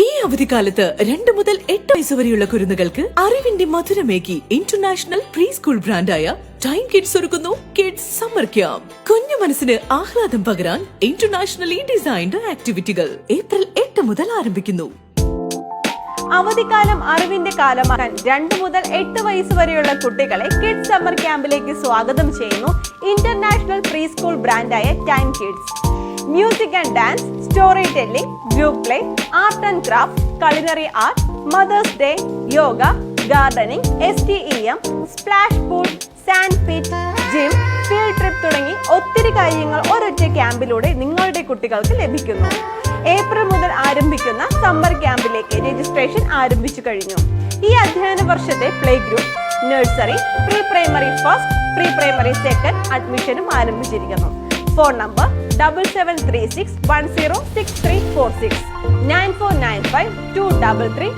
ഈ അവധിക്കാലത്ത് രണ്ട് മുതൽ എട്ട് വയസ്സ് വരെയുള്ള കുരുന്നുകൾക്ക് അറിവിന്റെ മധുരമേകി ഇന്റർനാഷണൽ പ്രീ സ്കൂൾ ബ്രാൻഡായ ടൈം കിഡ്സ് ഒരുക്കുന്നു കിഡ്സ് സമ്മർ ക്യാമ്പ് കുഞ്ഞു മനസ്സിന് ആഹ്ലാദം പകരാൻ ഇന്റർനാഷണലി ഡിസൈൻഡ് ആക്ടിവിറ്റികൾ ഏപ്രിൽ എട്ട് മുതൽ ആരംഭിക്കുന്നു. അവധിക്കാലം അറിവിന്റെ കാലമാക്കാൻ രണ്ടു മുതൽ എട്ട് വയസ്സ് വരെയുള്ള കുട്ടികളെ കിഡ്സ് സമ്മർ ക്യാമ്പിലേക്ക് സ്വാഗതം ചെയ്യുന്നു. International pre school ബ്രാൻഡായ time kids music and dance story telling group play art and craft culinary art day yoga gardening S T E M splash gym, sand pit gym field trip തുടങ്ങി ഒത്തിരി കാര്യങ്ങൾ ഒരൊറ്റ ക്യാമ്പിലൂടെ നിങ്ങളുടെ കുട്ടികൾക്ക് ലഭിക്കുന്നു. April മുതൽ ആരംഭിക്കുന്ന summer ക്യാമ്പിലേക്ക് രജിസ്ട്രേഷൻ ആരംഭിച്ചു കഴിഞ്ഞു. ഈ അധ്യയന വർഷത്തെ play group nursery pre primary first pre primary second അഡ്മിഷനും ആരംഭിച്ചിരിക്കുന്നു. phone number double seven three six one zero six three four six nine four nine five two double three